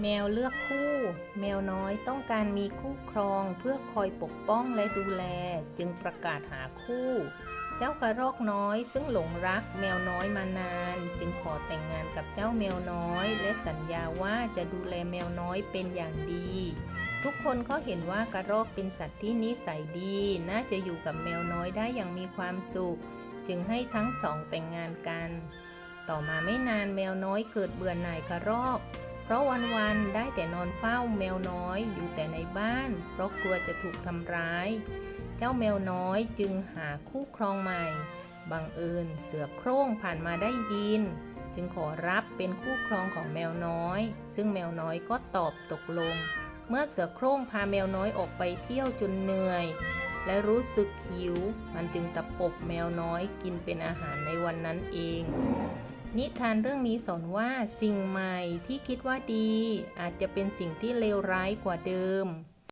แมวเลือกคู่ แมวน้อยต้องการมีคู่ครองเพื่อคอยปกป้องและดูแล จึงประกาศหาคู่ เจ้ากระรอกน้อยซึ่งหลงรักแมวน้อยมานาน จึงขอแต่งงานกับเจ้าแมวน้อย และสัญญาว่าจะดูแลแมวน้อยเป็นอย่างดี ทุกคนก็เห็นว่ากระรอกเป็นสัตว์ที่นิสัยดี น่าจะอยู่กับแมวน้อยได้อย่างมีความสุข จึงให้ทั้งสองแต่งงานกัน ต่อมาไม่นานแมวน้อยเกิดเบื่อหน่ายกระรอก เพราะวันๆได้แต่นอนเฝ้าแมวน้อยอยู่แต่ในบ้าน เพราะกลัวจะถูกทำร้าย เจ้าแมวน้อยจึงหาคู่ครองใหม่ บังเอิญเสือโคร่งผ่านมาได้ยิน จึงขอรับเป็นคู่ครองของแมวน้อย ซึ่งแมวน้อยก็ตอบตกลง เมื่อเสือโคร่งพาแมวน้อยออกไปเที่ยวจนเหนื่อย และรู้สึกหิว มันจึงตะปบแมวน้อยกินเป็นอาหารในวันนั้นเอง นิทานเรื่องนี้สอนว่าสิ่งใหม่ที่คิดว่าดี อาจจะเป็นสิ่งที่เลวร้ายกว่าเดิม